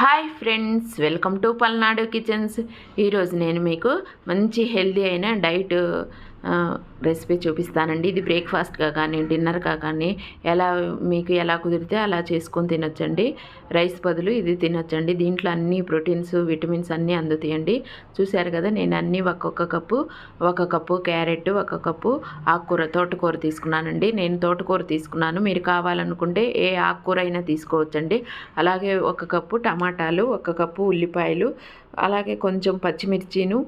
Hi friends welcome to Palnadu kitchens. ఈరోజు నేను మీకు మంచి హెల్దీ అయిన డైట్ రెసిపీ చూపిస్తానండి. ఇది బ్రేక్ఫాస్ట్గా కానీ డిన్నర్గా కానీ ఎలా మీకు ఎలా కుదిరితే అలా చేసుకొని తినొచ్చండి. రైస్ బదులు ఇది తినొచ్చండి. దీంట్లో అన్ని ప్రోటీన్స్ విటమిన్స్ అన్నీ అందుతాయండి. చూశారు కదా నేను అన్నీ ఒక్కొక్క కప్పు ఒక కప్పు క్యారెట్ ఒక కప్పు ఆకుకూర తోటకూర తీసుకున్నానండి. నేను తోటకూర తీసుకున్నాను. మీరు కావాలనుకుంటే ఏ ఆకుకూర అయినా తీసుకోవచ్చండి. అలాగే ఒక కప్పు టమాటాలు ఒక కప్పు ఉల్లిపాయలు అలాగే కొంచెం పచ్చిమిర్చిను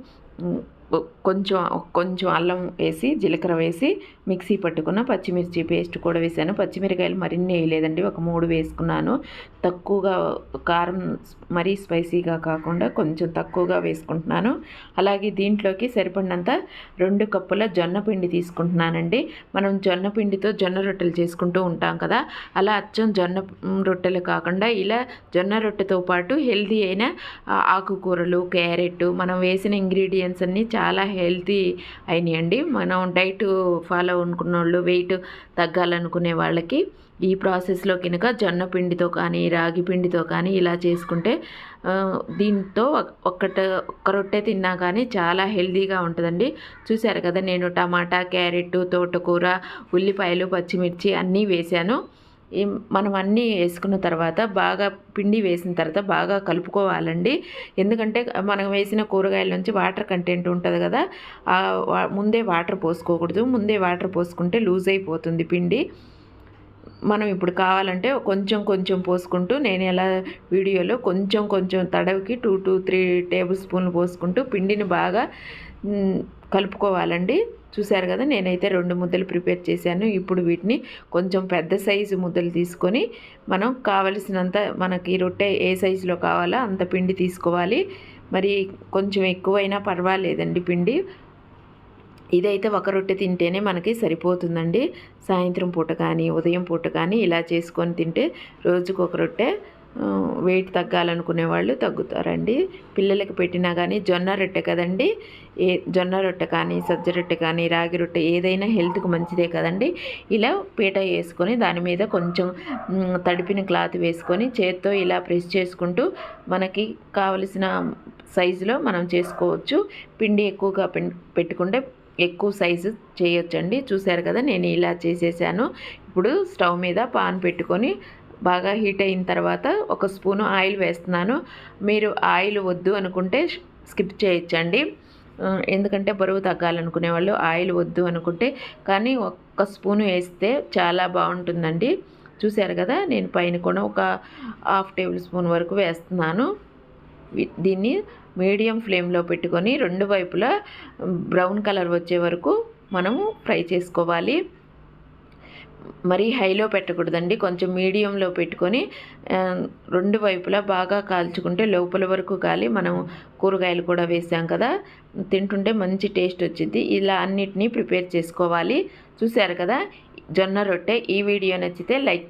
కొంచెం కొంచెం అల్లం వేసి జీలకర్ర వేసి మిక్సీ పట్టుకున్న పచ్చిమిర్చి పేస్ట్ కూడా వేసాను. పచ్చిమిరకాయలు మరిన్ని వేయలేదండి. ఒక మూడు వేసుకున్నాను. తక్కువగా కారం మరీ స్పైసీగా కాకుండా కొంచెం తక్కువగా వేసుకుంటున్నాను. అలాగే దీంట్లోకి సరిపడినంత రెండు కప్పుల జొన్న పిండి తీసుకుంటున్నానండి. మనం జొన్న పిండితో జొన్న రొట్టెలు చేసుకుంటూ ఉంటాం కదా. అలా అచ్చం జొన్న రొట్టెలు కాకుండా ఇలా జొన్న రొట్టెతో పాటు హెల్దీ అయిన ఆకుకూరలు క్యారెట్ మనం వేసిన ఇంగ్రీడియంట్స్ అన్నీ చాలా చాలా హెల్తీ అయినాయండి. మనం డైట్ ఫాలో అనుకున్న వాళ్ళు వెయిట్ తగ్గాలనుకునే వాళ్ళకి ఈ ప్రాసెస్లో కనుక జొన్న పిండితో కానీ రాగి పిండితో కానీ ఇలా చేసుకుంటే దీంతో ఒక- ఒక్కట ఒక్క రొట్టె తిన్నా కానీ చాలా హెల్దీగా ఉంటుందండి. చూశారు కదా నేను టమాటా క్యారెట్ తోటకూర ఉల్లిపాయలు పచ్చిమిర్చి అన్నీ వేశాను. మనం అన్నీ వేసుకున్న తర్వాత బాగా పిండి వేసిన తర్వాత బాగా కలుపుకోవాలండి. ఎందుకంటే మనం వేసిన కూరగాయల నుంచి వాటర్ కంటెంట్ ఉంటుంది కదా ఆ వా- ముందే వాటర్ పోసుకోకూడదు. ముందే వాటర్ పోసుకుంటే లూజ్ అయిపోతుంది పిండి. మనం ఇప్పుడు కావాలంటే కొంచెం కొంచెం పోసుకుంటూ నేను ఎలా వీడియోలో కొంచెం కొంచెం తడవికి టూ టూ త్రీ టేబుల్ స్పూన్లు పోసుకుంటూ పిండిని బాగా కలుపుకోవాలండి. చూశారు కదా నేనైతే రెండు ముద్దలు ప్రిపేర్ చేశాను. ఇప్పుడు వీటిని కొంచెం పెద్ద సైజు ముద్దలు తీసుకొని మనం కావలసినంత మనకి రొట్టె ఏ సైజులో కావాలో అంత పిండి తీసుకోవాలి. మరి కొంచెం ఎక్కువైనా పర్వాలేదండి పిండి. ఇదైతే ఒక రొట్టె తింటేనే మనకి సరిపోతుందండి. సాయంత్రం పూట కానీ ఉదయం పూట కానీ ఇలా చేసుకొని తింటే రోజుకు ఒక రొట్టె వెయిట్ తగ్గాలనుకునే వాళ్ళు తగ్గుతారండి. పిల్లలకి పెట్టినా కానీ జొన్న రొట్టె కదండి. ఏ జొన్న రొట్టె కానీ సజ్జ రొట్టె కానీ రాగి రొట్టె ఏదైనా హెల్త్కి మంచిదే కదండి. ఇలా పీట వేసుకొని దాని మీద కొంచెం తడిపిన క్లాత్ వేసుకొని చేత్తో ఇలా ప్రెస్ చేసుకుంటూ మనకి కావలసిన సైజులో మనం చేసుకోవచ్చు. పిండి ఎక్కువగా పెట్టుకుంటే ఎక్కువ సైజు చేయొచ్చండి. చూశారు కదా నేను ఇలా చేసేసాను. ఇప్పుడు స్టవ్ మీద పాన్ పెట్టుకొని బాగా హీట్ అయిన తర్వాత ఒక స్పూను ఆయిల్ వేస్తున్నాను. మీరు ఆయిల్ వద్దు అనుకుంటే స్కిప్ చేయొచ్చండి. ఎందుకంటే బరువు తగ్గాలనుకునే వాళ్ళు ఆయిల్ వద్దు అనుకుంటే కానీ ఒక్క స్పూను వేస్తే చాలా బాగుంటుందండి. చూశారు కదా నేను పైన కూడా ఒక హాఫ్ టేబుల్ స్పూన్ వరకు వేస్తున్నాను. దీన్ని మీడియం ఫ్లేమ్లో పెట్టుకొని రెండు వైపులా బ్రౌన్ కలర్ వచ్చే వరకు మనము ఫ్రై చేసుకోవాలి. మరీ హైలో పెట్టకూడదండి. కొంచెం మీడియంలో పెట్టుకొని రెండు వైపులా బాగా కాల్చుకుంటే లోపల వరకు కాలి. మనం కూరగాయలు కూడా వేసాం కదా తింటుంటే మంచి టేస్ట్ వచ్చింది ఇలా అన్నిటినీ ప్రిపేర్ చేసుకోవాలి. చూశారు కదా జొన్న రొట్టె ఈ వీడియో నచ్చితే లైక్